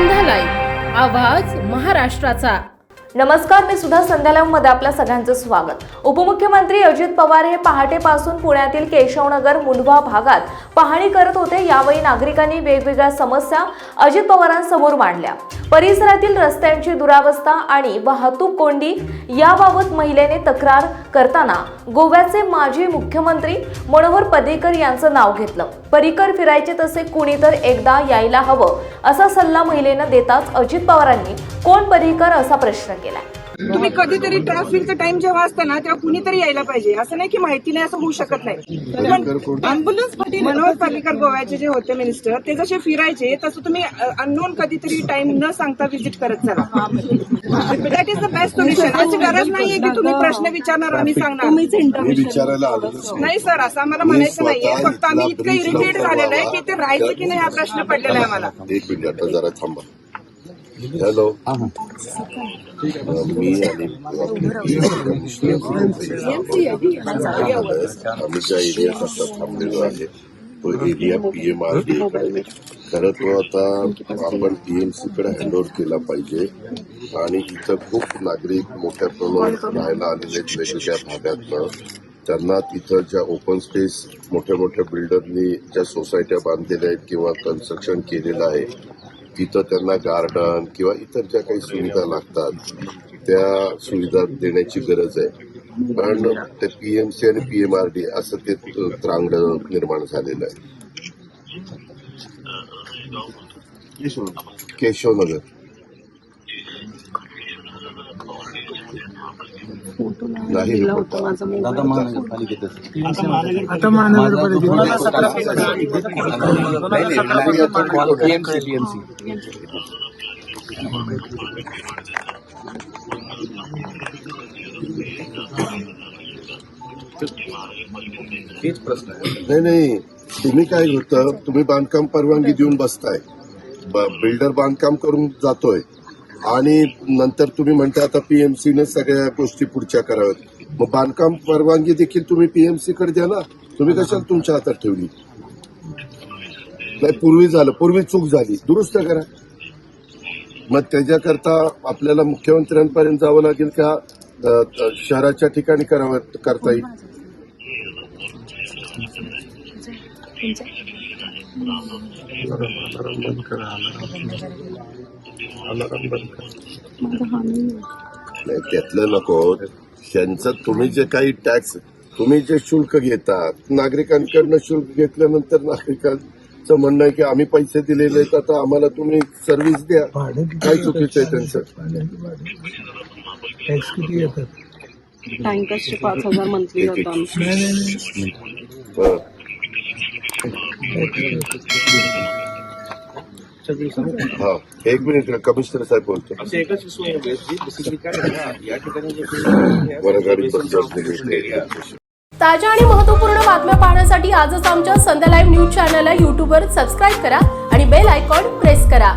आवाज महाराष्ट्राचा. नमस्कार मी सुद्धा संध्यालयमध्ये आपल्या सगळ्यांचं स्वागत. उपमुख्यमंत्री अजित पवार हे पहाटेपासून पुण्यातील केशवनगर मुंढवा भागात पाहणी करत होते. यावेळी नागरिकांनी वेगवेगळ्या समस्या अजित पवारांसमोर मांडल्या. परिसरातील रस्त्यांची दुरावस्था आणि वाहतूक कोंडी याबाबत महिलेने तक्रार करताना गोव्याचे माजी मुख्यमंत्री मनोहर पर्रीकर यांचं नाव घेतलं. पर्रिकर फिरायचे तसे कुणी तर एकदा यायला हवं असा सल्ला महिलेनं देताच अजित पवारांनी कोण पर्रिकर असा प्रश्न केलाय. तुम्ही कधीतरी ट्रॅफिकचा टाइम जेव्हा असतं ना तेव्हा कुणीतरी यायला पाहिजे. असं नाही की माहिती नाही असं होऊ शकत नाही. पण अँब्युलन्स मनोहर पालिकर गोव्याचे जे होते मिनिस्टर ते जसे फिरायचे तसं तुम्ही अननोन कधीतरी टाइम न सांगता व्हिजिट करत चला. That is the best solution अशी गरज नाहीये की तुम्ही प्रश्न विचारणार आम्ही सांगणार. नाही. सर असं आम्हाला म्हणायचं नाहीये. फक्त आम्ही इतकं इरिटेट झालेलं आहे की ते राहायचं की नाही हा प्रश्न पडलेला आहे आम्हाला. एक मिनिट आता जरा थांबा. हॅलो मी आणि आम्ही ज्या एरियात आता थांबलेलो आहे तो एरिया खरं तो आता आपण पीएमसी कडे हँडओव्हर केला पाहिजे आणि इथं खूप नागरिक मोठ्या प्रमाणात राहायला आलेले आहेत वेगवेगळ्या भागातनं त्यांना तिथं ज्या ओपन स्पेस मोठ्या मोठ्या बिल्डरनी ज्या सोसायट्या बांधलेल्या आहेत किंवा कन्स्ट्रक्शन केलेलं आहे तिथं त्यांना गार्डन किंवा इतर ज्या काही सुविधा लागतात. त्या सुविधा देण्याची गरज आहे. पण ते पीएमसी आणि पीएमआरडी असं ते त्रांगड निर्माण झालेलं आहे. केशवनगर. नाही. आता नाही नाही तुम्ही काय होतं तुम्ही बांधकाम परवानगी देऊन बसताय. बिल्डर बांधकाम करून जातोय. आणि नंतर तुम्ही म्हणता आता पीएमसीने सगळ्या गोष्टी पुढच्या कराव्यात. मग बांधकाम परवानगी देखील तुम्ही पीएमसी कडे द्या ना. तुम्ही कशाला तुमच्या हातात ठेवली? नाही पूर्वी झालं. पूर्वी चूक झाली. दुरुस्त करा. मग त्याच्याकरता आपल्याला मुख्यमंत्र्यांपर्यंत जावं लागेल का? शहराच्या ठिकाणी करावं करता येईल? नाही त्यातलं नको. त्यांचं तुम्ही जे काही टॅक्स तुम्ही जे शुल्क घेतात नागरिकांकडनं शुल्क घेतल्यानंतर नागरिकांचं म्हणणं आहे की आम्ही पैसे दिलेले आहेत आता आम्हाला तुम्ही सर्व्हिस द्या. काय चुकीचं आहे त्यांचं? टॅक्स किती येतात? टँकर्सचे पाच हजार मंथली. जातात. हा एक मिनिट कमिशनर साहेब बोलतो ताज्या आणि महत्त्वपूर्ण बातम्या पाहण्यासाठी आजच आमच्या संध्या लाईव्ह न्यूज चॅनलला यूट्यूबवर सबस्क्राईब करा आणि बेल आयकॉन प्रेस करा.